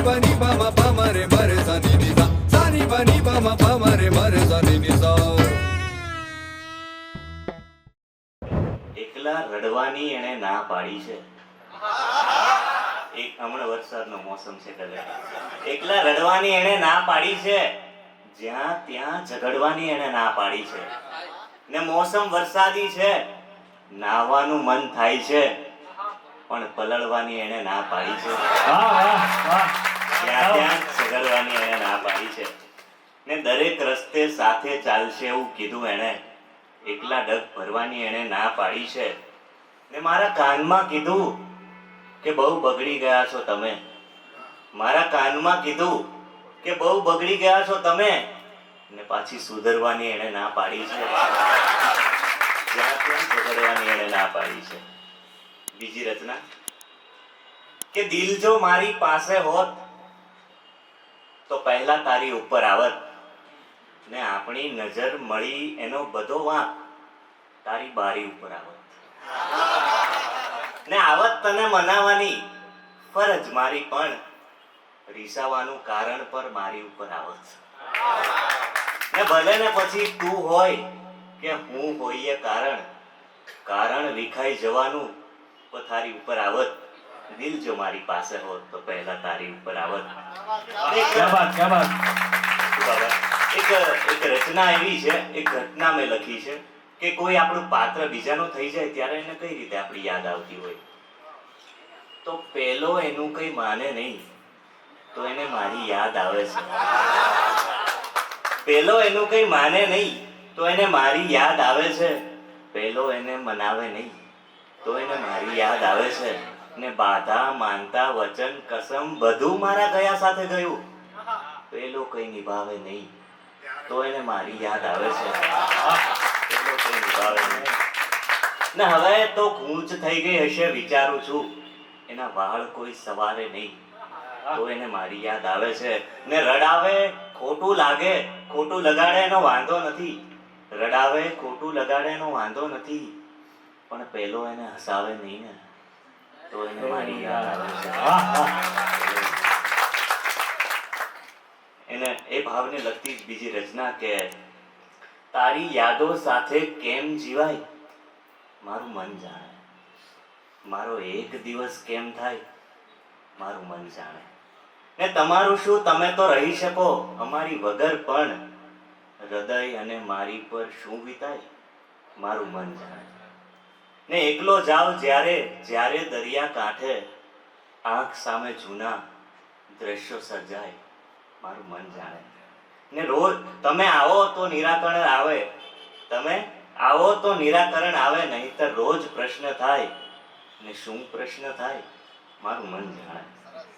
ની બની બમ બમ રે મરે સની ની એકલા રડવાની પાડી છે. એક હમણાં વરસાદનો મોસમ છે કદાચ. એકલા રડવાની એણે ના પાડી છે. જ્યાં ત્યાં ઝઘડવાની એને ના પાડી છે. ને મોસમ વરસાદી છે. નાહવાનું મન થાય છે. પણ પલળવાની એને ના પાડી છે. વાહ વાહ વાહ. ત્યાં ત્યાં ઝઘડવાની એણે ના પાડી છે ને દરેક રસ્તે સાથે ચાલશે એવું કીધું એણે. એકલા ડગ ભરવાની એણે ના પાડી છે. ને મારા કાનમાં કીધું કે બહુ બગડી ગયા છો તમે. મારા કાનમાં કીધું કે બહુ બગડી ગયા છો તમે. ને પાછી સુધરવાની એણે ના પાડી છે. જ્યાં ત્યાં ઝઘડવાની એણે ના પાડી છે. બીજી રચના કે દિલ જો મારી પાસે હોત તો પહેલા તારી ઉપર આવત. ને આપણી નજર મળી એનો બધો વાંક તારી બારી ઉપર આવત. ને આવત તને મનાવાની ફરજ મારી પણ રીસાવાનું કારણ પર મારી ઉપર આવત. ને ભલે ને પછી તું હોય કે હું હોઈએ કારણ કારણ વિખાઈ જવાનું પથારી ઉપર આવત. દિલ જો મારી પાસે હોત તો પહેલા તારી ઉપર આવત. એક એક રચના એવી છે એક ઘટના મેં લખી છે કે કોઈ આપણું પાત્ર બીજાનું થઈ જાય ત્યારે એને કઈ રીતે આપણી યાદ આવતી હોય? તો પેલો એનું કઈ માને નહીં તો એને મારી યાદ આવે છે. પેલો એનું કઈ માને નહીં તો એને મારી યાદ આવે છે. પેલો એને મનાવે નહીં તો એને મારી યાદ આવે છે. ને બાધા, માનતા, વચન, કસમ બધું મારા ગયા સાથે ગયું. પેલો કઈ નિભાવે નહીં. તો એને મારી યાદ આવે છે. કઈ નિભાવે નહીં. ને હવે તો ગૂંચ થઈ ગઈ હશે, વિચારું છું. એના વાળ કોઈ સવારે નહીં. તો એને મારી યાદ આવે છે. ને રડાવે, ખોટું લાગે, ખોટું લગાડે એનો વાંધો નથી. રડાવે, ખોટું લગાડે એનો વાંધો નથી. પણ પેલો એને હસાવે નહીં ને. તો એને એ ભાવને લગતી બીજી રચના કે, તારી યાદો સાથે કેમ જીવાય? મારું મન જાણે. મારો એક દિવસ કેમ થાય? મારું મન જાણે. ને તમારું શું? તમે તો રહી શકો. અમારી વગર પણ હૃદય અને મારી પર શું વિતાય? મારું મન જાણે. ને એકલો જાવ જ્યારે જ્યારે દરિયા કાંઠે આંખ સામે જૂના દ્રશ્યો સર્જાય. મારું મન જાણે. ને રોજ તમે આવો તો નિરાકરણ આવે. તમે આવો તો નિરાકરણ આવે, નહીતર રોજ પ્રશ્ન થાય. ને શું પ્રશ્ન થાય? મારું મન જાણે.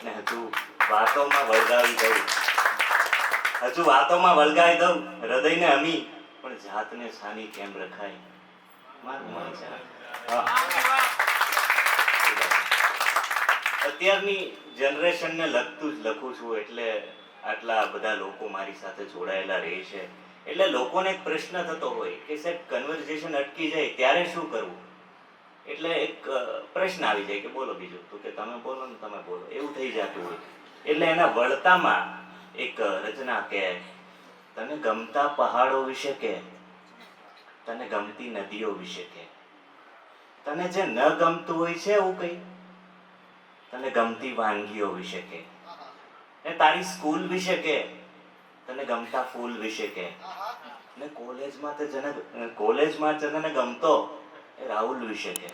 ને હજુ વાતોમાં વળગાવી દઉં. હજુ વાતોમાં વળગાવી દઉં. હૃદયને અમી, પણ જાતને સાની કેમ રખાય? અત્યારની જનરેશનને લગતું જ લખું છું એટલે આટલા બધા લોકો મારી સાથે જોડાયેલા રહે છે. એટલે લોકોને એક પ્રશ્ન થતો હોય કે સાહેબ કન્વર્ઝેશન અટકી જાય ત્યારે શું કરવું? એટલે એક પ્રશ્ન આવી જાય કે બોલો બીજું. તો કે તમે બોલો ને તમે બોલો. એવું થઈ જતું હોય. એટલે એના વળતામાં એક રચના કે તને ગમતા પહાડો વિશે કે તને ગમતી નદીઓ વિશે કે તને જે ન ગમતું હોય છે એવું કઈ તને ગમતી વાનગીઓ વિશે કે ને તારી સ્કૂલ વિશે કે તને ગમતા ફૂલ વિશે કે ને કોલેજમાં તે જને કોલેજમાં તને ગમતો એ રાહુલ વિશે કે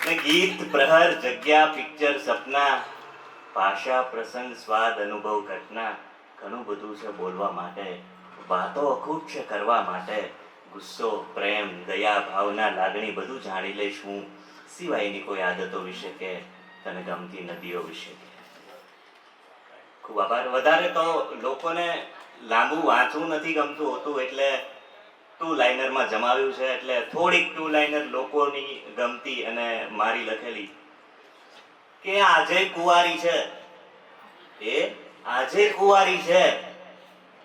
ને ગીત, પ્રહર, જગ્યા, પિક્ચર, સપના, ભાષા, પ્રસંગ, સ્વાદ, અનુભવ, ઘટના, ઘણું બધું છે બોલવા માટે. વાતો છે કરવા માટે. ગુસ્સો, પ્રેમ, દયા, ભાવના, લાગણી બધું જાણી લઈશ હું. સિવાયની કોઈ આદતો વિશે કે તને ગમતી નદીઓ વિશે. ખૂબ આભાર. વધારે તો લોકોને લાંબુ વાંચવું નથી ગમતું હોતું એટલે ટુ લાઇનરમાં જમાવ્યું છે એટલે થોડીક ટુ લાઇનર લોકોની ગમતી અને મારી લખેલી. કે આજે કુંવારી છે, એ આજે કુંવારી છે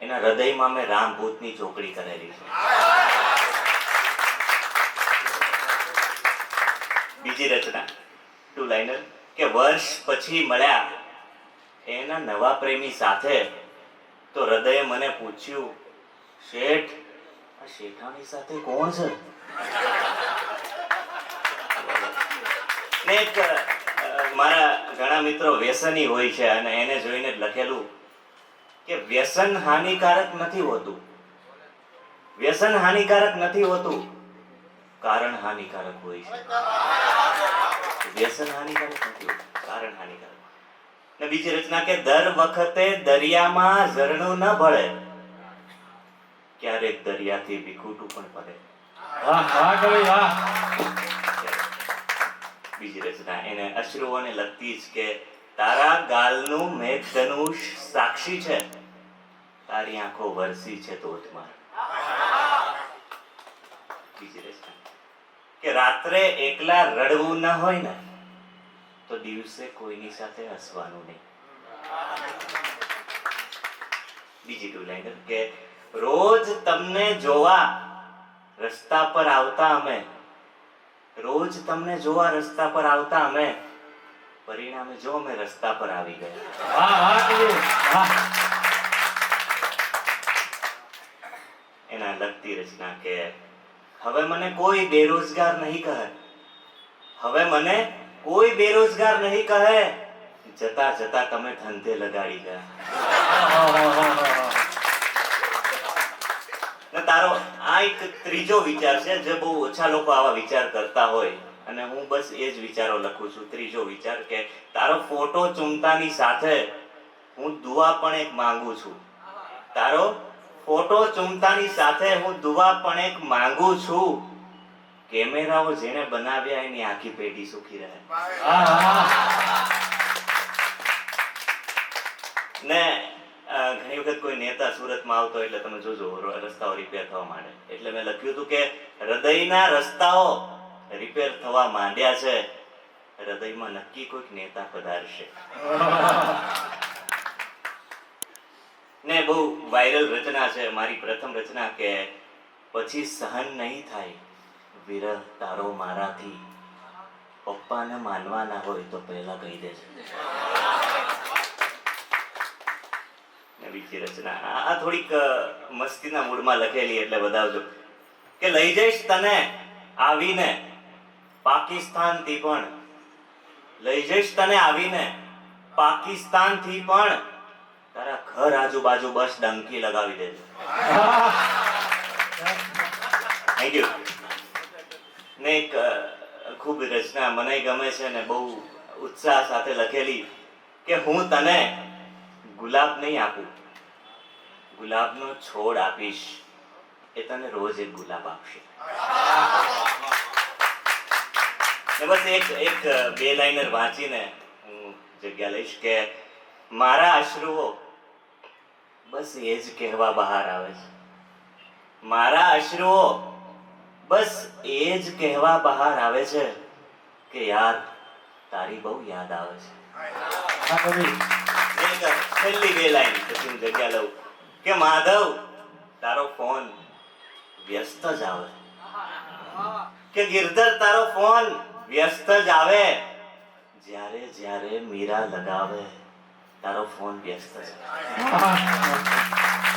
એના હૃદયમાં મેં રામભૂતની ચોકડી કરેલી છે. બીજી રચના ટુ લાઇનર કે વર્ષ પછી મળ્યા એના નવા પ્રેમી સાથે તો હૃદયે મને પૂછ્યું, શેઠ, આ શેઠાણી સાથે કોણ છે? ને મારા ઘણા મિત્રો વ્યસની હોય છે અને એને જોઈને લખેલું કે વ્યસન હાનિકારક નથી હોતું. વ્યસન હાનિકારક નથી હોતું. કારણ હાનિકારક હોય છે. વ્યસન હાનિકારક નથી હોતું. કારણ હાનિકારક. ને બીજી રચના કે દર વખતે દરિયામાં ઝરણું ન ભળે. ક્યારેક દરિયાથી વિખૂટું પણ પડે. બીજી રચના. એને અશ્રુઓને લગતી જ કે તારા ગાલનું મેઘધનુષ સાક્ષી છે. તારી આંખો વરસી છે ધોધમાર કે રાત્રે એકલા રડવું ન હોય ને, તો દિવસે કોઈની સાથે હસવાનું નહીં. બીજી ટુ લાઈનર કે રોજ તમને જોવા રસ્તા પર આવતા અમે, રોજ તમને જોવા રસ્તા પર આવતા અમે પરિણામે જો અમે રસ્તા પર આવી ગયા. એના લગતી રચના કે હવે મને કોઈ બેરોજગાર નહીં કહે. હવે મને કોઈ બેરોજગાર નહીં કહે. જતા જતા તમે ધંધે લગાડી ગયા. તારો આ એક ત્રીજો વિચાર છે જે બહુ ઓછા લોકો આવા વિચાર કરતા હોય. અને હું બસ એ જ વિચારો લખું છું, ત્રીજો વિચાર કે તારો ફોટો ચૂમતાની સાથે હું દુઆ પણ એક માંગુ છું. તારો ફોટો ચૂમતાની સાથે હું દુઆ પણ એક માંગુ છું. કેમેરાઓ જેને બનાવ્યા એની આખી પેઢી સુખી રહે. ને ઘણી વખત કોઈ નેતા સુરતમાં આવતો એટલે તમે જોજો, રસ્તાઓ રિપેર થવા માંડે. એટલે મેં લખ્યું હતું કે, હૃદયના રસ્તાઓ રિપેર થવા માંડ્યા છે. હૃદયમાં નક્કી કોઈક નેતા પધારશે. ને બહુ વાયરલ રચના છે. મારી પ્રથમ રચના કે પછી સહન નહીં થાય. વિરહ તારો મારાથી. પપ્પાને માનવાના હોય તો પહેલા કહી દેજે ને બીજી રચના. આ આ થોડીક મસ્તીના મૂડમાં લખેલી એટલે બતાવજો. કે લઈ જઈશ તને આવીને. પાકિસ્તાનથી પણ. લઈ જઈશ તને આવીને. પાકિસ્તાનથી પણ. તારા ઘર આજુબાજુ બસ ડંકી લગાવી દેજો. થેન્ક યુ ને એક ખૂબ રચના મને ગમે છે ને બહુ ઉત્સાહ સાથે લખેલી કે હું તને ગુલાબ નહીં આપું. ગુલાબનો છોડ આપીશ. એ તને રોજ એક ગુલાબ આપશે. બસ એક એક બે લાઇનર વાંચીને હું જગ્યા લઈશ કે મારા અશ્રુઓ બસ એ જ કહેવા બહાર આવે છે. મારા અશ્રુઓ બસ એ જ કહેવા બહાર આવે છે કે યાર તારી બહુ યાદ આવે છે. છેલ્લી બે લાઈન પછી હું જગ્યા લઉં કે માધવ તારો ફોન વ્યસ્ત જ આવે. કે ગિરધર તારો ફોન વ્યસ્ત જ આવે. જ્યારે જ્યારે મીરા લગાવે તારો ફોન વ્યસ્ત વાહ